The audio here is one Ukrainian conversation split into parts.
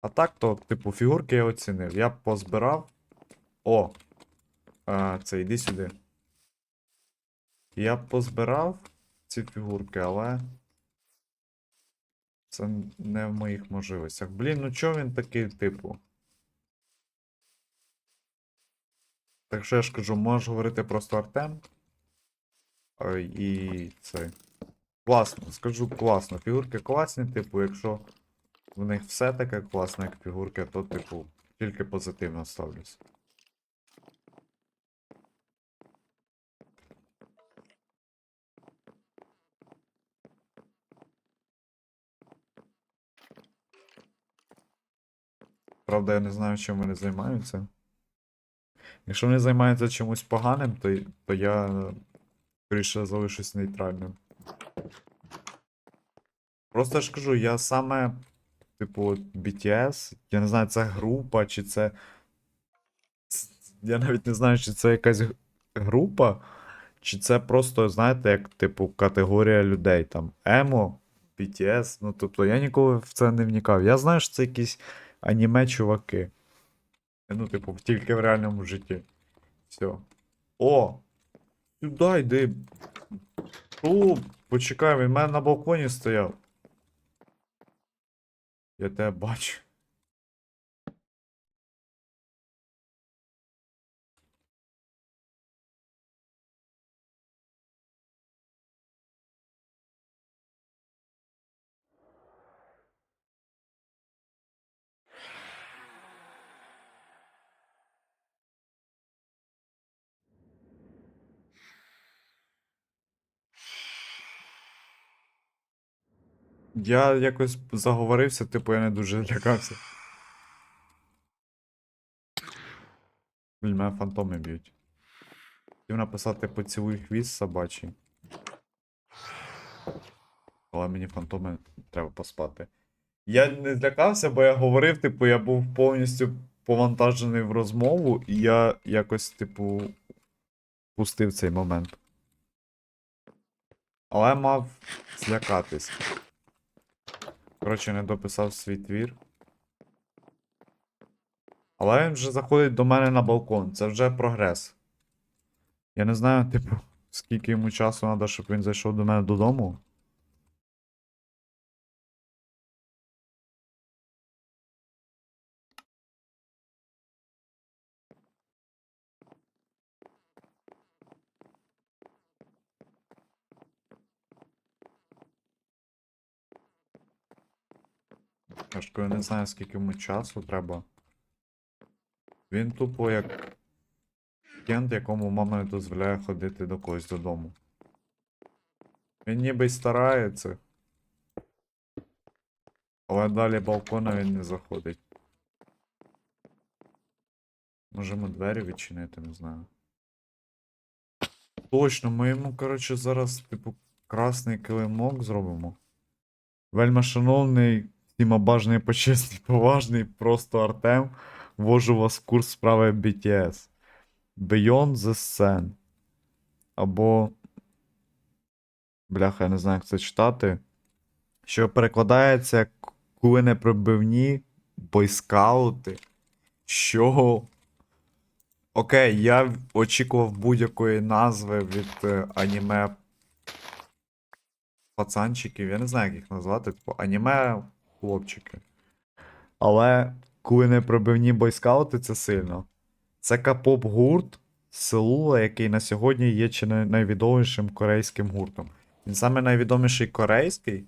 А так, то, типу, фігурки я оцінив. Я позбирав. О! А, це йди сюди. Я позбирав ці фігурки, але. Це не в моїх можливостях. Блін, ну чого він такий, типу? Так що я ж кажу, можеш говорити просто Артем. І це. Класно, скажу класно. Фігурки класні, типу, якщо в них все таке класне, як фігурки, то, типу, тільки позитивно ставлюсь. Правда, я не знаю, чим вони займаються. Якщо вони займаються чимось поганим, то, то я скоріше залишусь нейтральним. Просто ж кажу, я саме, типу, BTS, я не знаю, це група, чи це. Я навіть не знаю, чи це якась група, чи це просто, знаєте, як, типу, категорія людей. Там емо, BTS. Ну, тобто я ніколи в це не вникав. Я знаю, що це якісь аніме-чуваки. Ну, типу, тільки в реальному житті. Все. О! Сюди йди. О, почекай, він мене на балконі стояв. E até bot. Я якось заговорився, типу, я не дуже лякався. Блін, мене фантоми б'ють. Хотів написати поцілуй хвіст собачий. Але мені фантоми треба поспати. Я не злякався, бо я говорив, типу, я був повністю повантажений в розмову, і я якось, типу, пустив цей момент. Але мав злякатись. Коротше, не дописав свій твір. Але він вже заходить до мене на балкон. Це вже прогрес. Я не знаю, типу, скільки йому часу треба, щоб він зайшов до мене додому. Я я не знаю, скільки йому часу треба. Він тупо як кент, якому мама дозволяє ходити до когось додому. Він ніби й старається. Але далі балкона він не заходить. Можемо двері відчинити, не знаю. Точно, ми йому, коротше, зараз, типу, красний килимок зробимо. Вельма шановний, всім обажний, почесний, поважний, просто Артем. Ввожу вас в курс справи BTS. Beyond the Sun. Або. Бляха, я не знаю, як це читати. Що перекладається коли не пробивні бойскаути. Що? Окей, я очікував будь-якої назви від е, аніме пацанчиків. Я не знаю, як їх назвати. Типу, аніме хлопчики. Але коли не пробивні бойскаути, це сильно. Це капоп гурт Сеула, який на сьогодні є чи не найвідомішим корейським гуртом. Він саме найвідоміший корейський,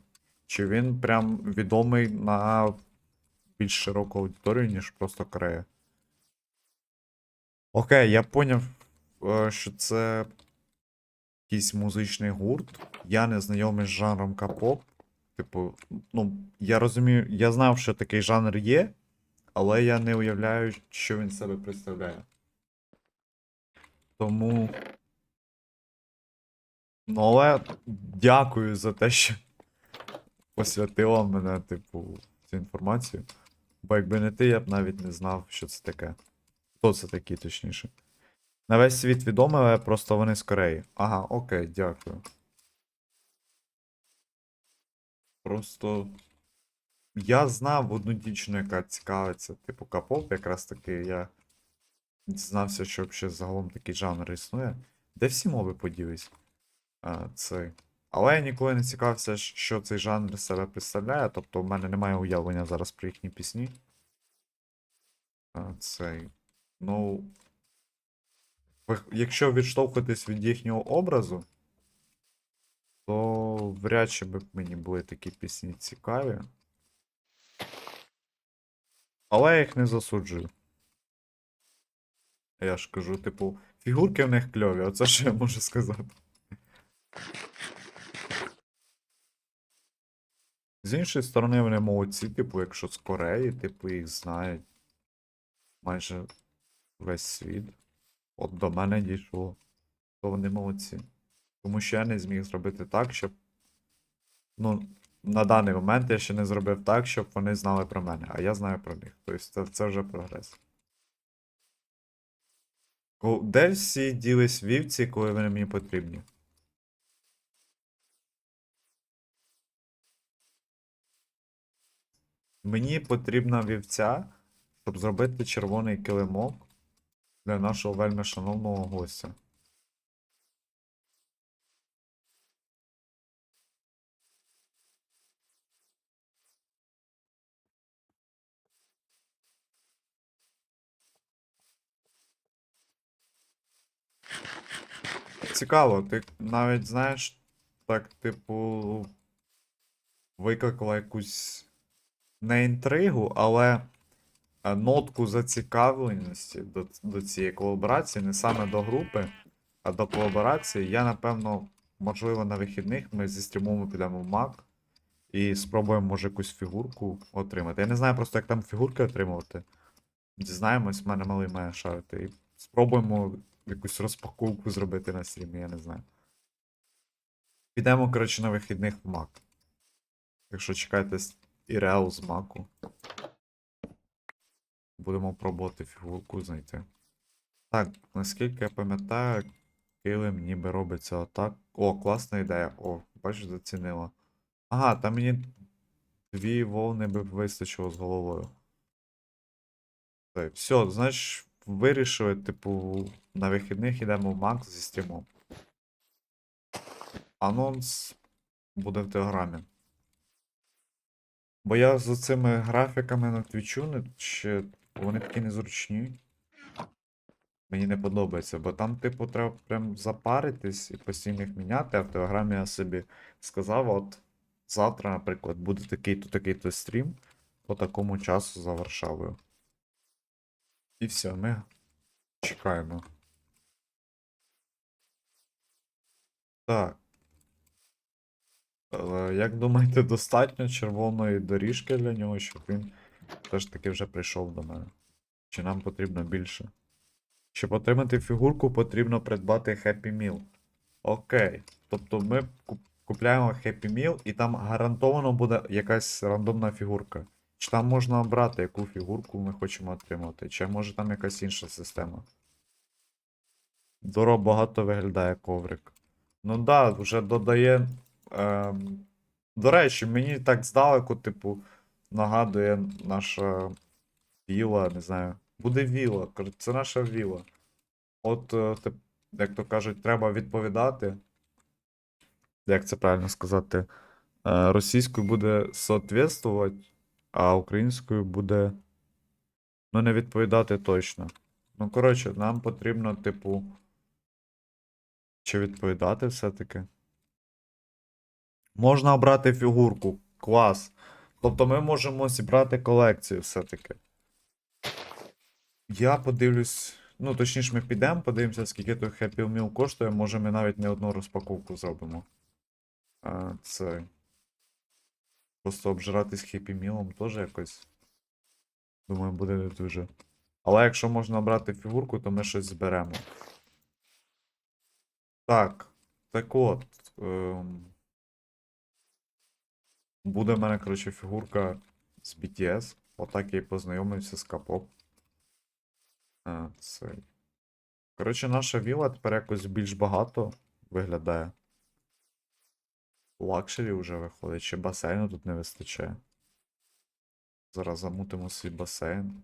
чи він прям відомий на більш широку аудиторію, ніж просто Корея. Окей, я поняв, е, що це якийсь музичний гурт. Я не знайомий з жанром капоп. Типу, ну, я розумію, я знав, що такий жанр є, але я не уявляю, що він себе представляє. Тому. Ну, але дякую за те, що посвятила мене, типу, цю інформацію. Бо якби не ти, я б навіть не знав, що це таке. Хто це такий, точніше. На весь світ відомий, але просто вони з Кореї. Ага, окей, дякую. Просто Я знав одну дівчину, яка цікавиться, типу, капоп, якраз таки я дізнався, що взагалі загалом такий жанр існує. Де всі мови поділись? А, цей. Але я ніколи не цікавився, що цей жанр себе представляє, тобто в мене немає уявлення зараз про їхні пісні. Цей. Ну. Якщо відштовхуватись від їхнього образу, то вряд чи би мені були такі пісні цікаві. Але я їх не засуджую. Я ж кажу, типу, фігурки в них кльові, оце що я можу сказати. З іншої сторони, вони молодці, типу, якщо з Кореї, типу, їх знають майже весь світ. От до мене дійшло, то вони молодці. Тому що я не зміг зробити так, щоб. Ну, на даний момент я ще не зробив так, щоб вони знали про мене, а я знаю про них. Тобто це, це вже прогрес. Де всі ділись вівці, коли вони мені потрібні? Мені потрібна вівця, щоб зробити червоний килимок для нашого вельми шановного гостя. Цікаво, ти навіть знаєш, так, типу, викликала якусь не інтригу, але е, нотку зацікавленості до, до цієї колаборації, не саме до групи, а до колаборації. Я, напевно, можливо, на вихідних ми зі стрімом підемо в МАК і спробуємо, може, якусь фігурку отримати. Я не знаю просто, як там фігурки отримувати. Дізнаємось, в мене малий має шарити. І спробуємо якусь розпаковку зробити на стрімі, я не знаю. Підемо, коротше, на вихідних в Мак. Якщо чекаєте і з Маку. Будемо пробувати фігурку знайти. Так, наскільки я пам'ятаю, килим ніби робиться отак. О, класна ідея. О, бачиш, зацінила. Ага, там мені дві волни би вистачило з головою. Так, все, значить, вирішили, типу, на вихідних йдемо в Макс зі стрімом. Анонс буде в Телеграмі. Бо я з цими графіками на твічу не вони такі незручні. Мені не подобається, бо там, типу, треба прям запаритись і постійно їх міняти, а в Телеграмі я собі сказав, от завтра, наприклад, буде такий-то такий-то стрім по такому часу за Варшавою. І все, ми чекаємо. Так. Як думаєте, достатньо червоної доріжки для нього, щоб він все ж таки вже прийшов до мене? Чи нам потрібно більше? Щоб отримати фігурку, потрібно придбати Happy Meal. Окей. Тобто ми куп- купляємо Happy Meal і там гарантовано буде якась рандомна фігурка. Чи там можна обрати, яку фігурку ми хочемо отримати, чи може там якась інша система. Доро багато виглядає коврик. Ну да, вже додає. Ем... До речі, мені так здалеку, типу, нагадує наша віла, не знаю. Буде віла. Це наша віла. От, е, як то кажуть, треба відповідати. Як це правильно сказати? Е, Російською буде соответствувати, а українською буде. Ну, не відповідати точно. Ну, коротше, нам потрібно, типу. Чи відповідати все-таки? Можна обрати фігурку. Клас. Тобто ми можемо зібрати колекцію все-таки. Я подивлюсь. Ну, точніше, ми підемо, подивимося, скільки той Happy Meal коштує. Може, ми навіть не одну розпаковку зробимо. А, це. Просто обжиратись Meal теж якось. Думаю, буде не дуже. Але якщо можна обрати фігурку, то ми щось зберемо. Так. Так от. Ем... Буде в мене, коротше, фігурка з BTS. Отак я і познайомився з Капоп. Коротше, наша віла тепер якось більш багато виглядає. Лакшері вже виходить, чи басейну тут не вистачає. Зараз замутимо свій басейн.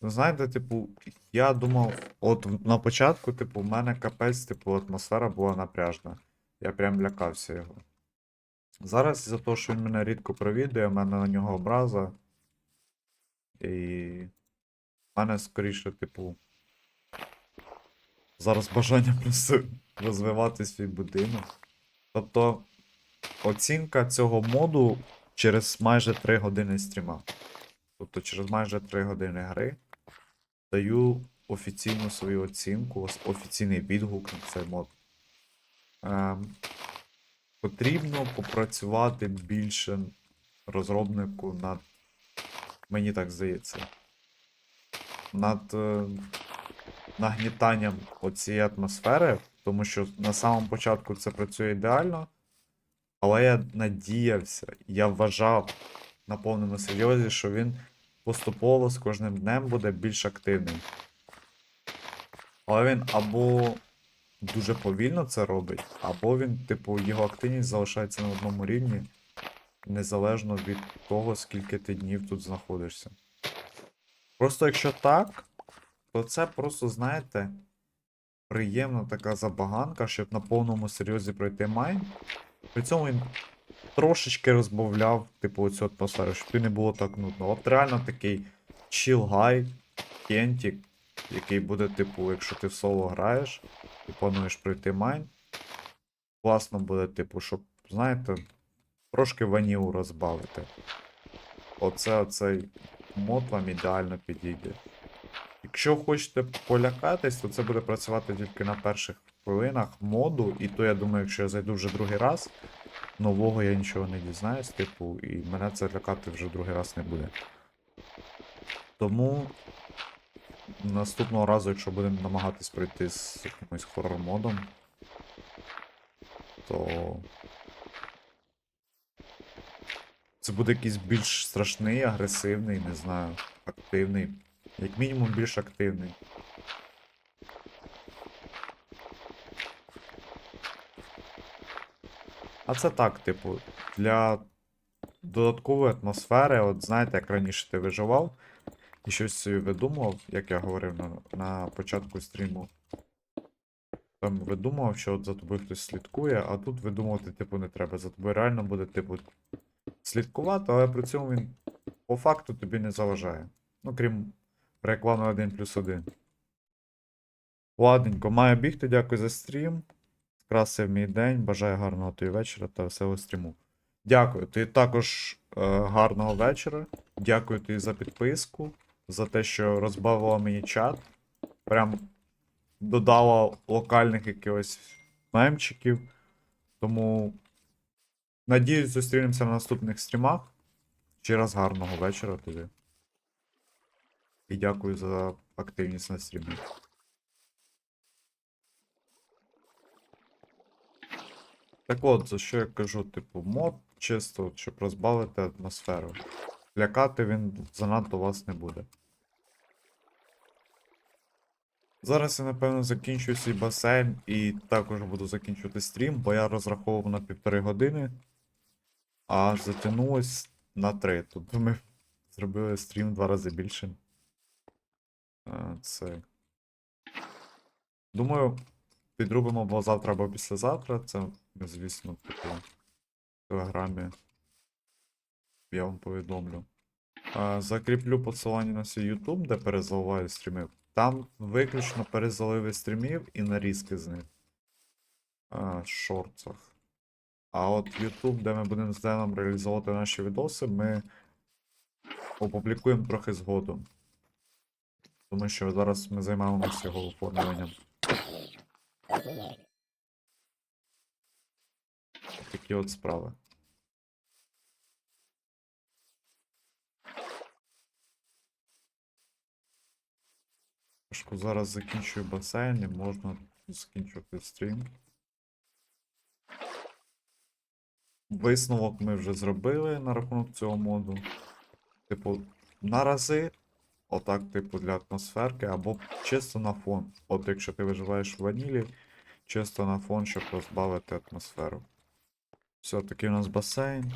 Знаєте, типу, я думав, от на початку, типу, в мене капець, типу, атмосфера була напряжна. Я прям лякався його. Зараз за те, що він мене рідко провідує, в мене на нього образа. І в мене скоріше, типу. Зараз бажання просто розвивати свій будинок. Тобто, оцінка цього моду через майже 3 години стріма. Тобто через майже 3 години гри даю офіційну свою оцінку, офіційний відгук на цей мод. Ем, потрібно попрацювати більше розробнику над. Мені так здається. Над е, нагнітанням оцієї атмосфери, тому що на самому початку це працює ідеально. Але я надіявся, я вважав на повному серйозі, що він поступово з кожним днем буде більш активний. Але він або дуже повільно це робить, або він, типу, його активність залишається на одному рівні, незалежно від того, скільки ти днів тут знаходишся. Просто якщо так, то це просто, знаєте, приємна така забаганка, щоб на повному серйозі пройти майн. При цьому він трошечки розбавляв, типу, оцю атмосферу, щоб не було так нудно. От реально такий chill гай, кентік, який буде, типу, якщо ти в соло граєш і плануєш пройти майн. Класно буде, типу, щоб, знаєте, трошки ванілу розбавити. Оце оцей мод вам ідеально підійде. Якщо хочете полякатись, то це буде працювати тільки на перших хвилинах моду, і то я думаю, якщо я зайду вже другий раз, нового я нічого не дізнаюсь, типу, і мене це лякати вже другий раз не буде. Тому наступного разу, якщо будемо намагатись пройти з якимось хоррор-модом, то це буде якийсь більш страшний, агресивний, не знаю, активний. Як мінімум більш активний. А це так, типу, для додаткової атмосфери, от знаєте, як раніше ти виживав і щось собі видумував, як я говорив на, на початку стріму. Там видумував, що от за тобою хтось слідкує, а тут видумувати, типу, не треба. За тобою реально буде, типу, слідкувати, але при цьому він по факту тобі не заважає. Ну, крім реклами 1 плюс 1. Ладненько, маю бігти, дякую за стрім. Скрасив мій день. Бажаю гарного тобі вечора та веселого стріму. Дякую. Тобі також е, гарного вечора. Дякую тобі за підписку, за те, що розбавила мені чат. Прям додала локальних якихось мемчиків. Тому надіюсь, зустрінемося на наступних стрімах. Ще раз гарного вечора тобі. І дякую за активність на стрімі. Так от, за що я кажу, типу, мод чисто, щоб розбавити атмосферу. Лякати він занадто вас не буде. Зараз я, напевно, закінчую свій басейн і також буду закінчувати стрім, бо я розраховував на півтори години, а затягнулось на три. Тобто ми зробили стрім в два рази більшим. А, Це. Думаю, підрубимо або завтра, або післязавтра. Це, звісно, в телеграмі. Я вам повідомлю. Закріплю посилання на свій YouTube, де перезаливаю стріми. Там виключно перезаливи стрімів і нарізки з них. А, в шорцах. А от YouTube, де ми будемо з Деном реалізовувати наші відоси, ми опублікуємо трохи згодом. Тому що зараз ми займаємося його оформленням. Такі от справи. Трошку зараз закінчую басейн і можна закінчувати стрім. Висновок ми вже зробили на рахунок цього моду. Типу, на рази, отак, типу, для атмосферки, або чисто на фон. От якщо ти виживаєш в ванілі, чисто на фон, щоб розбавити атмосферу. Все, такий у нас басейн.